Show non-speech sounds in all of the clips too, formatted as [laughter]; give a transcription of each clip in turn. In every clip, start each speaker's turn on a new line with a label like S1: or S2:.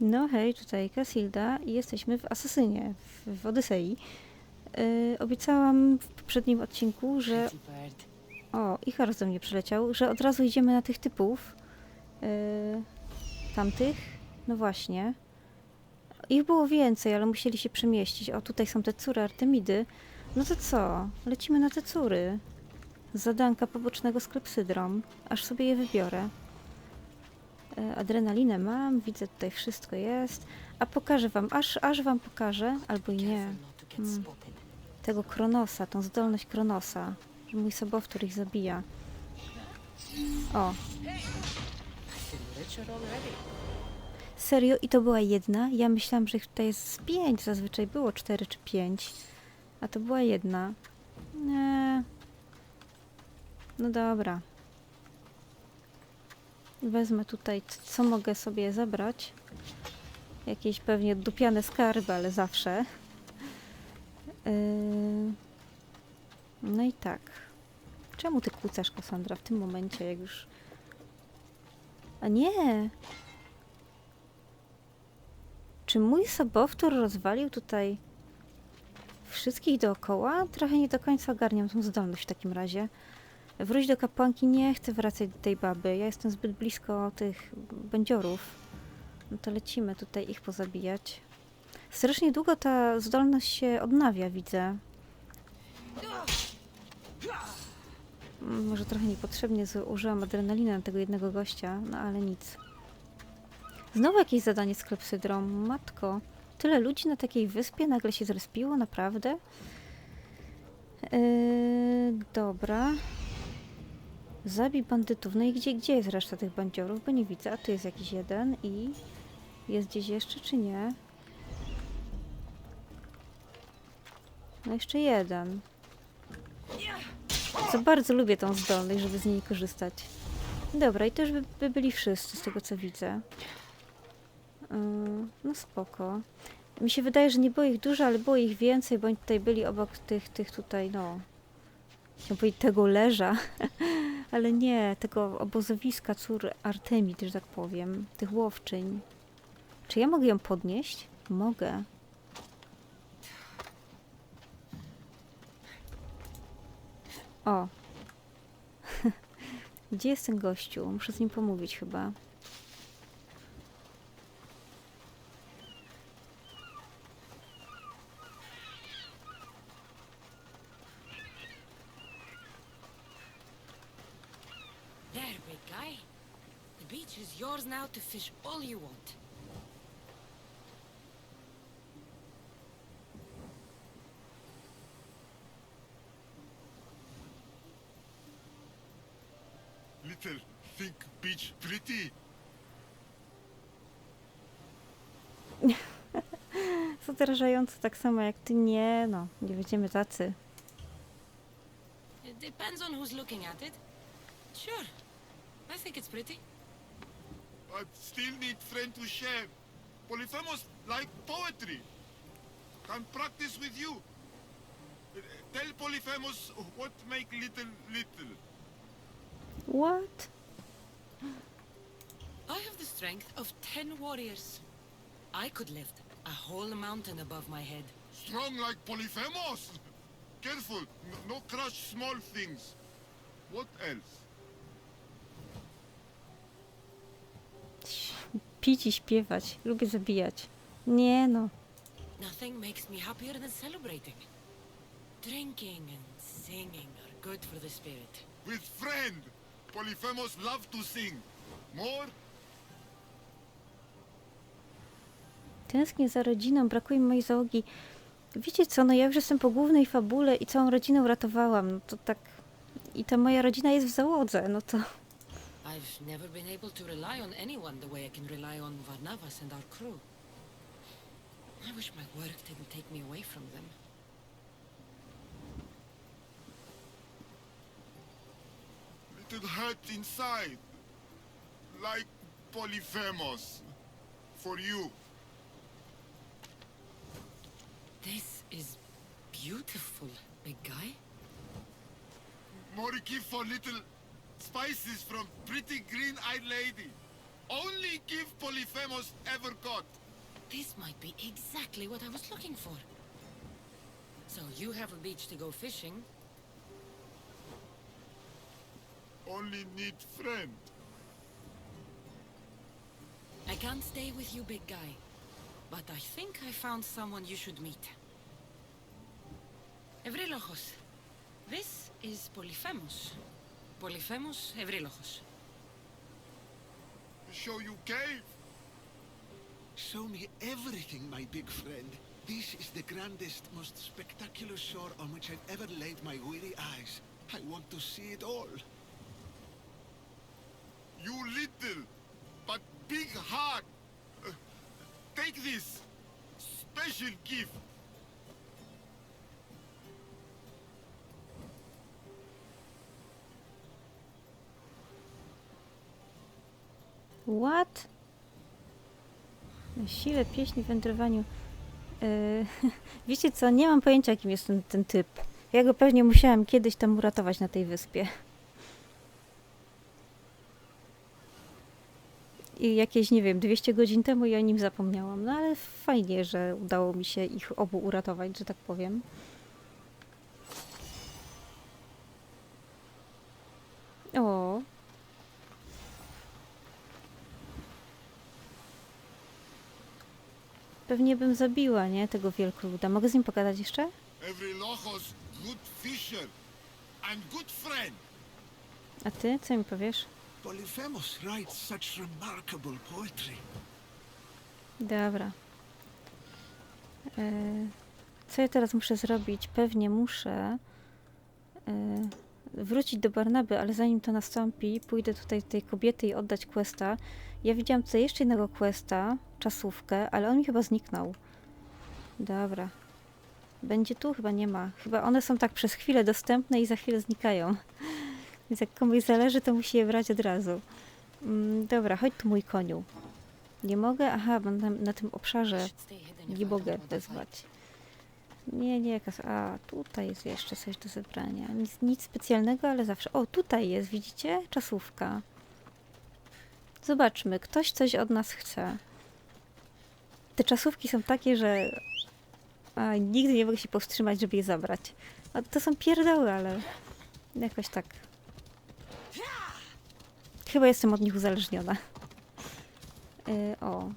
S1: No hej, tutaj Casilda i jesteśmy w Asasynie, w, w Odysei. Yy, obiecałam w poprzednim odcinku, że... O, Icharos do mnie przyleciał, że od razu idziemy na tych typów. Yy, tamtych. No właśnie. Ich było więcej, ale musieli się przemieścić. O, tutaj są te córy Artemidy. No to co? Lecimy na te córy. Zadanka pobocznego z klepsydrą. Aż sobie je wybiorę. E, Adrenalinę mam, widzę tutaj wszystko jest. A pokażę wam, aż, aż wam pokażę, albo i nie, Mm.
S2: spotted.
S1: tego Kronosa, tą zdolność Kronosa. że Mój sobowtór ich zabija. O, serio? I to była jedna? Ja myślałam, że ich tutaj jest z pięć, zazwyczaj było cztery czy pięć. A to była jedna. Nie. No dobra. Wezmę tutaj, co mogę sobie zabrać. Jakieś pewnie dupiane skarby, ale zawsze. Yy... No i tak. Czemu ty kłócasz, Cassandra, w tym momencie, jak już... A nie! Czy mój sobowtór rozwalił tutaj wszystkich dookoła? Trochę nie do końca ogarniam tą zdolność w takim razie. Wróć do kapłanki, nie chcę wracać do tej baby. Ja jestem zbyt blisko tych bandziorów. No to lecimy tutaj ich pozabijać. Strasznie długo ta zdolność się odnawia, widzę. Może trochę niepotrzebnie z- użyłam adrenaliny na tego jednego gościa, no ale nic. Znowu jakieś zadanie z klepsydrą. Matko, tyle ludzi na takiej wyspie nagle się zrespiło, naprawdę? Yy, dobra. Zabij bandytów. No i gdzie, gdzie jest reszta tych bandziorów? Bo nie widzę. A tu jest jakiś jeden i... Jest gdzieś jeszcze, czy nie? No jeszcze jeden. Za bardzo lubię tą zdolność, żeby z niej korzystać. Dobra, i to już by, by byli wszyscy, z tego co widzę. Yy, no spoko. Mi się wydaje, że nie było ich dużo, ale było ich więcej, bo oni tutaj byli obok tych, tych tutaj, no... Chciałam powiedzieć tego leża, [laughs] ale nie, tego obozowiska cór Artemid, że tak powiem, tych łowczyń. Czy ja mogę ją podnieść? Mogę. O. [laughs] Gdzie jest ten gościu? Muszę z nim pomówić chyba.
S2: There, big guy. The beach is now to fish all you want.
S3: Little think beach pretty. [laughs]
S1: Zadrażający tak samo jak ty. Nie, no, nie będziemy tacy.
S2: It depends on who's looking at it. Sure. I think it's pretty.
S3: But still need friend to share. Polyphemus like poetry. Can practice with you. Tell Polyphemus what make little little.
S1: What?
S2: I have the strength of ten warriors. I could lift a whole mountain above my head.
S3: Strong like Polyphemus. [laughs] Careful, no crush small things. What else?
S1: Pić i śpiewać. Lubię zabijać. Nie no.
S2: Nothing makes me happier than celebrating. Drinking and singing are good for the spirit.
S3: With friend. Polyphemus love to sing. More?
S1: Tęsknię za rodziną, brakuje mi mojej załogi. Wiecie co, no ja już jestem po głównej fabule i całą rodzinę uratowałam. No to tak... I ta moja rodzina jest w załodze, no to...
S2: I've never been able to rely on anyone the way I can rely on Varnavas and our crew. I wish my work didn't take me away from them.
S3: Little hurt inside. Like Polyphemus. For you.
S2: This is beautiful, big guy.
S3: More give for little spices from pretty green-eyed lady. Only give Polyphemus ever got.
S2: This might be exactly what I was looking for. So you have a beach to go fishing.
S3: Only need friend.
S2: I can't stay with you, big guy. But I think I found someone you should meet. Evrilojos. This is Polyphemus. Polyphemus Evrilojos.
S3: Show you cave.
S4: Show me everything, my big friend. This is the grandest, most spectacular shore on which I've ever laid my weary eyes. I want to see it all.
S3: You little, but big heart. Uh, take this. Special gift.
S1: What? Sile pieśni, wędrowaniu. Yy, [laughs] wiecie co, nie mam pojęcia kim jest ten, ten typ. Ja go pewnie musiałam kiedyś tam uratować na tej wyspie. I jakieś, nie wiem, 200 godzin temu i o nim zapomniałam. No ale fajnie, że udało mi się ich obu uratować, że tak powiem. O, pewnie bym zabiła, nie? Tego wielkoluda. Mogę z nim pogadać jeszcze?
S3: Every lochos good fisher and good friend.
S1: A ty? Co mi powiesz?
S4: Polyphemus writes such remarkable poetry.
S1: Dobra. E, co ja teraz muszę zrobić? Pewnie muszę e, wrócić do Barnaby, ale zanim to nastąpi, pójdę tutaj do tej kobiety i oddać questa. Ja widziałam tutaj jeszcze jednego questa, czasówkę, ale on mi chyba zniknął. Dobra. Będzie tu? Chyba nie ma. Chyba one są tak przez chwilę dostępne i za chwilę znikają. [laughs] Więc jak komuś zależy, to musi je brać od razu. Mm, dobra, chodź tu mój koniu. Nie mogę? Aha, bo na, na tym obszarze nie mogę wezwać. Nie, nie, jakaś. A, tutaj jest jeszcze coś do zebrania. Nic, nic specjalnego, ale zawsze. O, tutaj jest, widzicie? Czasówka. Zobaczmy, ktoś coś od nas chce. Te czasówki są takie, że a, nigdy nie mogę się powstrzymać, żeby je zabrać. A to są pierdoły, ale jakoś tak. Chyba jestem od nich uzależniona. Yy, o,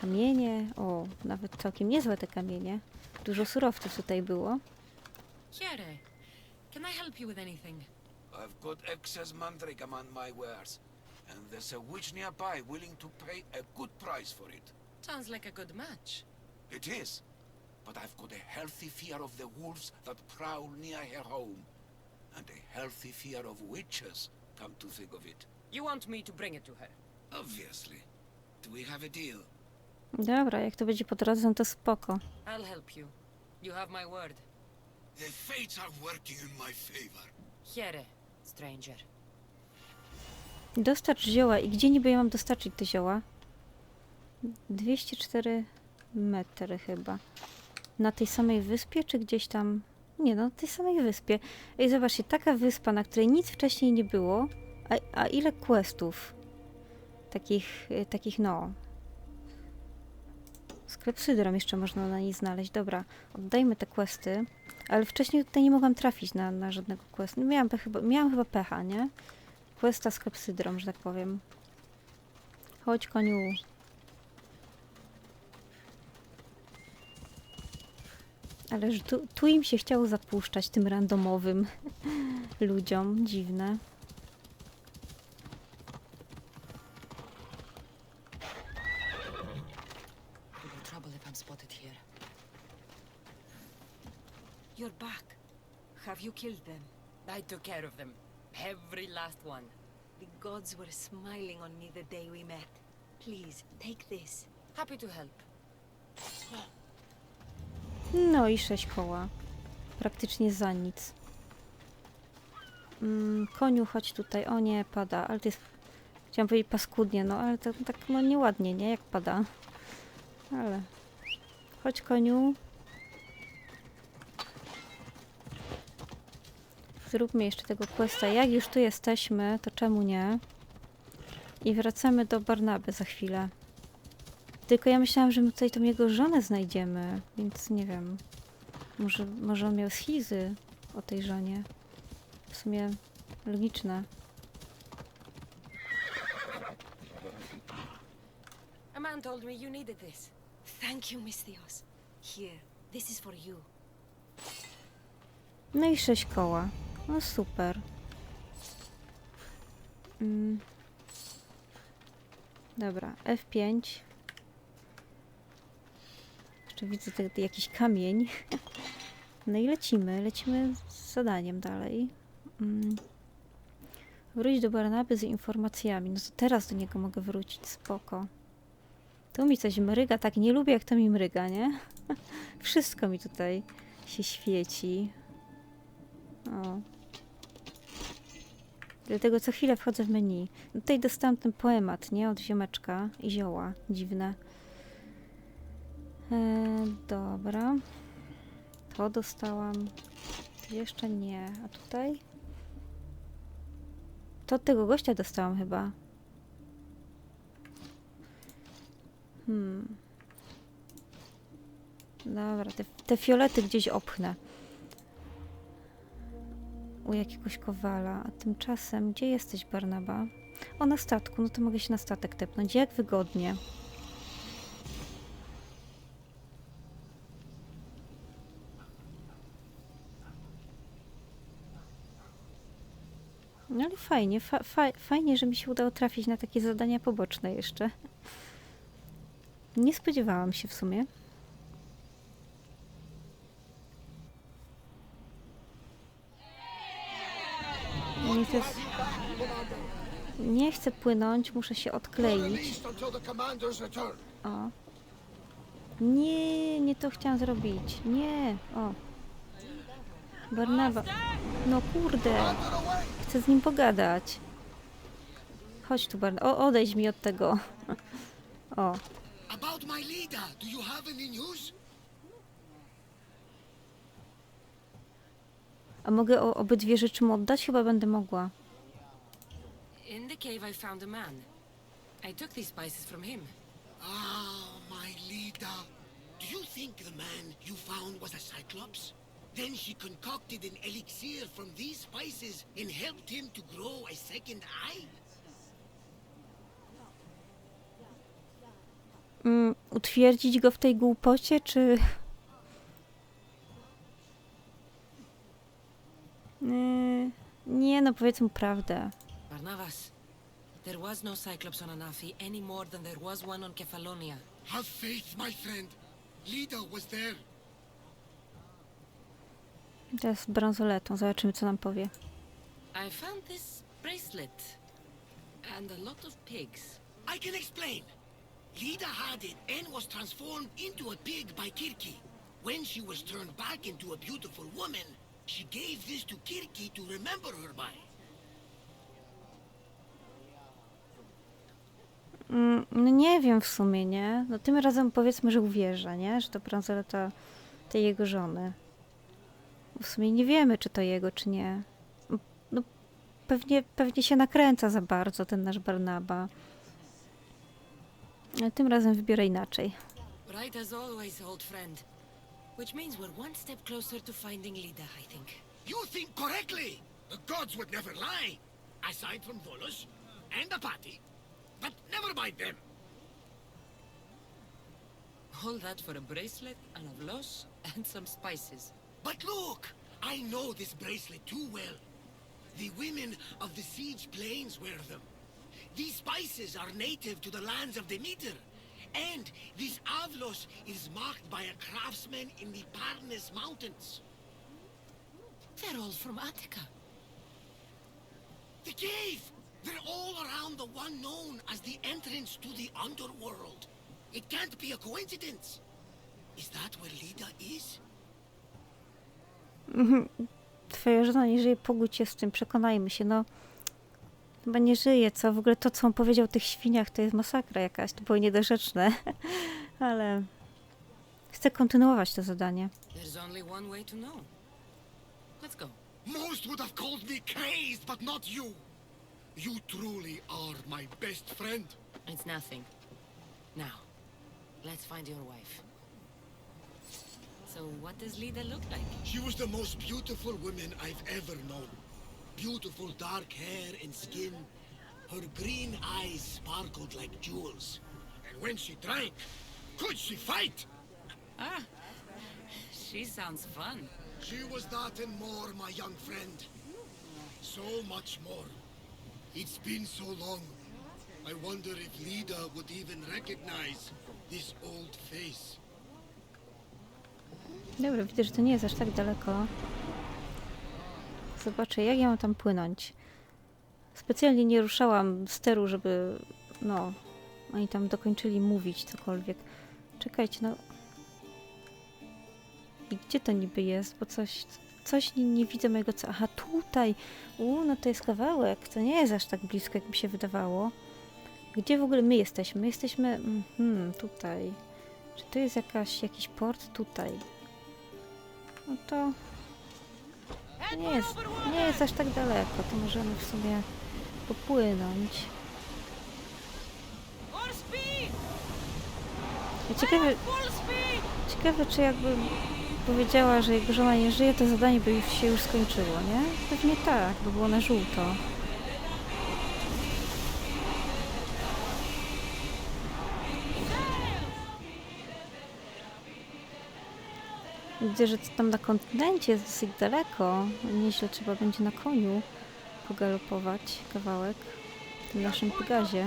S1: Kamienie, o, nawet całkiem niezłe te kamienie. Dużo surowców tutaj było.
S2: Here, can I help you with anything?
S5: I've got excess mandrake among my wares, and there's a witch nearby willing to pay a good price for it.
S2: Sounds like a good match.
S5: It is, but I've got a healthy fear of the wolves that prowl near her home, and a healthy fear of witches, come to think of it.
S2: You want me to bring it to her?
S5: Obviously. Do we have a deal?
S1: Dobra, jak to będzie po drodze, no to spoko.
S2: I'll help you. You have my word.
S5: The fates are working in my favor.
S2: Here, stranger.
S1: Dostarcz zioła. I gdzie niby ja mam dostarczyć te zioła? 204 metry chyba. Na tej samej wyspie, czy gdzieś tam... Nie no, na tej samej wyspie. Ej, zobaczcie, taka wyspa, na której nic wcześniej nie było, a, a ile questów? Takich, y, takich no... Sklep Sydrom jeszcze można na niej znaleźć. Dobra, oddajmy te questy. Ale wcześniej tutaj nie mogłam trafić na, na żadnego questa. No, miałam, chyba, miałam chyba pecha, nie? Questa z klepsydrą, że tak powiem. Chodź, koniu. Ależ tu, tu im się chciało zapuszczać, tym randomowym [laughs] ludziom. Dziwne.
S6: You're back. Have you killed them?
S2: I took care of them. Every last one.
S6: The gods were smiling on me the day we met. Please, take this.
S2: Happy to help.
S1: No i sześć koła. Praktycznie za nic. Mm, koniu, chodź tutaj. O nie, pada, ale to jest... Chciałam powiedzieć paskudnie, no ale to tak no nieładnie, nie? Jak pada. Ale... Chodź, koniu. Zróbmy jeszcze tego questa. Jak już tu jesteśmy, to czemu nie? I wracamy do Barnaby za chwilę. Tylko ja myślałam, że my tutaj tą jego żonę znajdziemy, więc nie wiem. Może, może on miał schizy o tej żonie. W sumie logiczne.
S6: A man told me you needed this. Thank you, Miss Theos. Here, this is for you.
S1: No i sześć koła. No super. Mm. Dobra, F5. Jeszcze widzę te, jakiś kamień. No i lecimy, lecimy z zadaniem dalej. Mm. Wróć do Barnaby z informacjami. No to teraz do niego mogę wrócić, spoko. Tu mi coś mryga, tak nie lubię jak to mi mryga, nie? [laughs] Wszystko mi tutaj się świeci. O. Dlatego co chwilę wchodzę w menu. Tutaj dostałam ten poemat, nie? Od ziomeczka i zioła. Dziwne. E, dobra. To dostałam. Jeszcze nie. A tutaj? To od tego gościa dostałam chyba. Hmm. Dobra, te, te fiolety gdzieś opchnę u jakiegoś kowala, a tymczasem, gdzie jesteś, Barnaba? O, na statku, no to mogę się na statek tepnąć, jak wygodnie. No ale fajnie, fa fa fajnie, że mi się udało trafić na takie zadania poboczne jeszcze. Nie spodziewałam się w sumie. Chcę, nie chcę płynąć, muszę się odkleić. O. Nie, nie to chciałam zrobić. Nie. O. Barnaba. No kurde. Chcę z nim pogadać. Chodź tu, Barnaba. O, odejdź mi od tego. [laughs] O.
S4: About my leader, do you have any news?
S1: A mogę o, obydwie rzeczy mu oddać? Chyba będę mogła.
S2: In the cave, I found a man. I took these spices from him.
S4: Ah, my leader. Do you think the man you found was a Cyclops? Then she concocted an elixir from these spices and helped him to grow a second eye?
S1: Mm, utwierdzić go w tej głupocie, czy... Yy, nie, no powiedz mu prawdę.
S2: Barnabas, there was no Cyclops on Anafi any more than there was one on Kefalonia.
S4: Have faith, my friend. Leader was there.
S1: Teraz zobaczymy co nam powie.
S2: I found this bracelet and a lot of pigs.
S4: I can explain. Lida had it and was transformed into a pig by Kirki. When she was turned back into a beautiful woman, she gave this to Kirki to remember her by.
S1: Mm, no nie wiem w sumie, nie? No tym razem powiedzmy, że uwierzę, nie? Że to bransoleta tej jego żony. W sumie nie wiemy, czy to jego, czy nie. No pewnie, pewnie się nakręca za bardzo ten nasz Barnaba. Ale tym razem wybiorę inaczej.
S2: Right as always, old friend. Which means we're one step closer to finding Lida, I think.
S4: You think correctly. The gods would never lie. Aside from Volus and Apati. But never mind them.
S2: All that for a bracelet, an avlos, and some spices.
S4: But look, I know this bracelet too well. The women of the siege plains wear them. These spices are native to the lands of Demeter. And this Avlos is marked by a craftsman in the Parnes Mountains.
S2: They're all from Attica.
S4: The cave! They're all around the one known as the entrance to the underworld. It can't be a coincidence. Is that where Lida is?
S1: Twoja żona nie żyje, pogódź się z tym, przekonajmy się, no. Chyba nie żyje, co? W ogóle to, co on powiedział o tych świniach, to jest masakra jakaś, to było niedorzeczne. [laughs] Ale chcę kontynuować to zadanie.
S2: There's only one way to know. Let's go.
S4: Most would have called me crazed, but not you. You truly are my best friend.
S2: It's nothing. Now, let's find your wife. So, what does Lida look like?
S4: She was the most beautiful woman I've ever known. Beautiful dark hair and skin. Her green eyes sparkled like jewels. And when she drank, could she fight?
S2: Ah, she sounds fun.
S4: She was that and more, my young friend. So much more. It's been so long. I wonder if Lida would even recognize this old face.
S1: Dobra, widzę, że to nie jest aż tak daleko. Zobaczę, jak ja mam tam płynąć. Specjalnie nie ruszałam steru, żeby, no, oni tam dokończyli mówić cokolwiek. Czekajcie, no. I gdzie to niby jest? Bo coś, coś nie, nie widzę mojego co. Aha, tutaj. U, no to jest kawałek. To nie jest aż tak blisko, jak mi się wydawało. Gdzie w ogóle my jesteśmy? My jesteśmy, mhm, tutaj. Czy to jest jakaś, jakiś port? Tutaj. No to nie jest, nie jest aż tak daleko, to możemy w sumie popłynąć. Ja ciekawe, ciekawe, czy jakby powiedziała, że jego żona nie żyje, to zadanie by się już skończyło, nie? Pewnie tak, bo było na żółto. Widzę, że tam na kontynencie jest dosyć daleko. Nieźle trzeba będzie na koniu pogalopować kawałek w tym naszym Pegazie.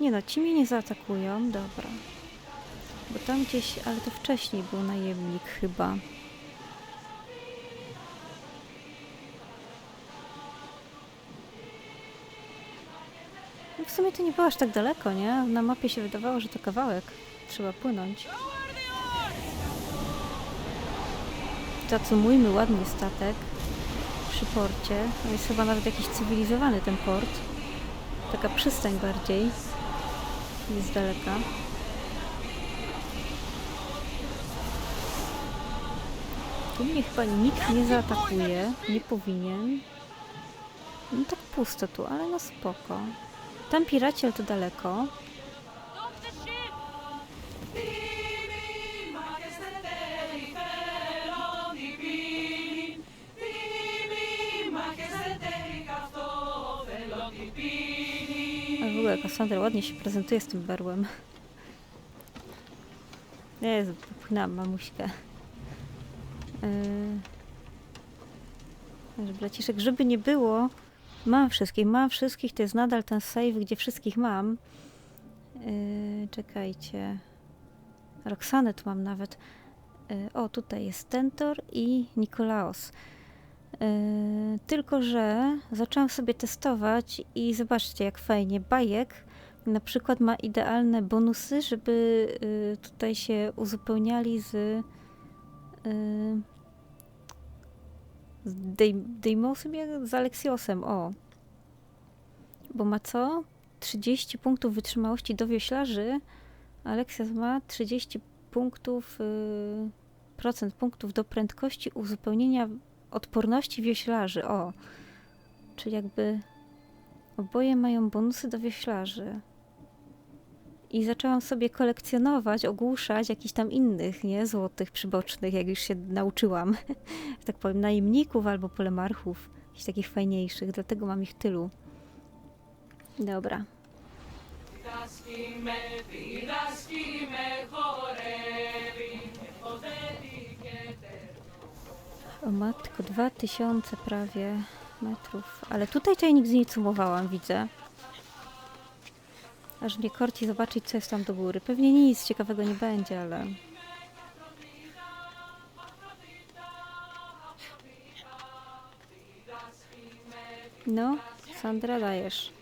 S1: Nie no, ci mnie nie zaatakują, dobra. Bo tam gdzieś, ale to wcześniej był najemnik chyba. No w sumie to nie było aż tak daleko, nie? Na mapie się wydawało, że to kawałek. Trzeba płynąć. Zacumujmy ładnie statek przy porcie. To jest chyba nawet jakiś cywilizowany ten port. Taka przystań bardziej. Nie z daleka. Tu mnie chyba nikt nie zaatakuje. Nie powinien. No tak pusto tu, ale no spoko. Tam piraci, ale to daleko. Ogóle Cassandra ładnie się prezentuje z tym berłem. Jezu, popchnęłam mamuśkę. Yy... Braciszek, żeby nie było, mam wszystkich, mam wszystkich, to jest nadal ten save, gdzie wszystkich mam. Yy, czekajcie. Roxanę tu mam nawet. Yy, o, tutaj jest Tentor i Nikolaos. Yy, tylko, że zaczęłam sobie testować i zobaczcie, jak fajnie. Bajek na przykład ma idealne bonusy, żeby yy, tutaj się uzupełniali z, yy, z Deimosem, z Aleksiosem. O. Bo ma co? 30 punktów wytrzymałości do wioślarzy. Aleksios ma 30 punktów, procent punktów do prędkości uzupełnienia odporności wioślarzy. O, czyli jakby oboje mają bonusy do wioślarzy. I zaczęłam sobie kolekcjonować, ogłuszać jakichś tam innych, nie? Złotych, przybocznych, jak już się nauczyłam. [laughs] tak powiem, najemników albo polemarchów. Jakichś takich fajniejszych, dlatego mam ich tylu. Dobra. O matko, 2000 prawie metrów. Ale tutaj to ja nigdy nie cumowałam, widzę. Aż mnie korci zobaczyć, co jest tam do góry. Pewnie nic ciekawego nie będzie, ale... No, Sandra, dajesz.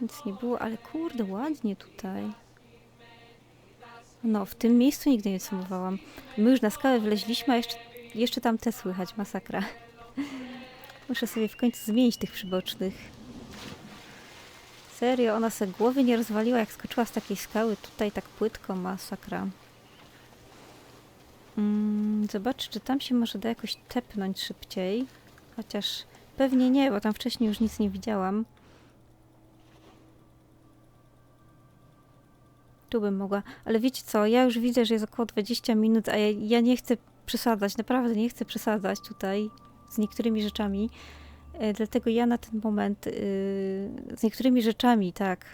S1: Nic nie było, ale kurde, ładnie tutaj. No, w tym miejscu nigdy nie sumowałam. My już na skałę wleźliśmy, a jeszcze, jeszcze tam te słychać, masakra. Muszę sobie w końcu zmienić tych przybocznych. Serio, ona se głowy nie rozwaliła, jak skoczyła z takiej skały. Tutaj tak płytko, masakra. Mm, czy tam się może da jakoś tepnąć szybciej. Chociaż pewnie nie, bo tam wcześniej już nic nie widziałam. Tu bym mogła. Ale wiecie co, ja już widzę, że jest około 20 minut, a ja, ja nie chcę przesadzać, naprawdę nie chcę przesadzać tutaj z niektórymi rzeczami. E, dlatego ja na ten moment yy, z niektórymi rzeczami, tak,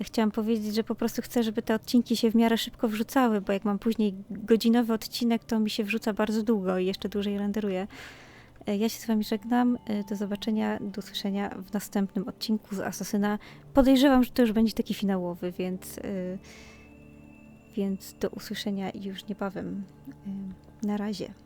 S1: chciałam powiedzieć, że po prostu chcę, żeby te odcinki się w miarę szybko wrzucały, bo jak mam później godzinowy odcinek, to mi się wrzuca bardzo długo i jeszcze dłużej renderuję. E, Ja się z Wami żegnam. E, Do zobaczenia, do usłyszenia w następnym odcinku z Asasyna. Podejrzewam, że to już będzie taki finałowy, więc, e, więc do usłyszenia już niebawem. Na razie.